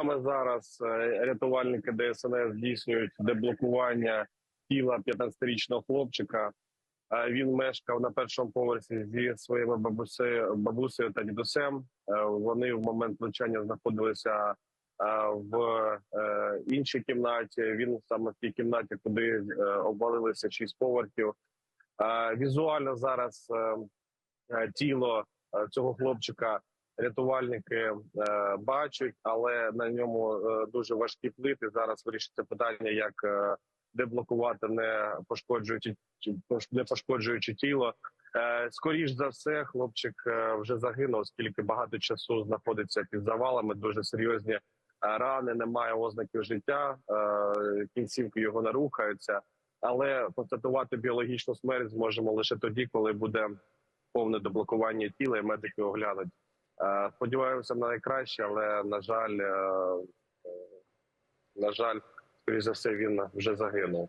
Саме зараз е, рятувальники ДСНС здійснюють деблокування тіла 15-річного хлопчика. Е, Він мешкав на першому поверсі зі своїми бабусею, бабусею та дідусем. Е, Вони в момент влучання знаходилися в іншій кімнаті. Він саме в тій кімнаті, куди обвалилися шість поверхів. Візуально зараз тіло цього хлопчика рятувальники е, бачать, але на ньому е, дуже важкі плити. Зараз вирішиться питання, як е, деблокувати, не пошкоджуючи не пошкоджуючи тіло. Скоріш за все, хлопчик вже загинув, оскільки багато часу знаходиться під завалами. Дуже серйозні рани, немає ознаків життя. Кінцівки його не рухаються. Але констатувати біологічну смерть зможемо лише тоді, коли буде повне деблокування тіла, і медики оглянуть. Е, Сподіваємося на найкраще, але на жаль, е, е, на жаль, скоріш за все, він вже загинув.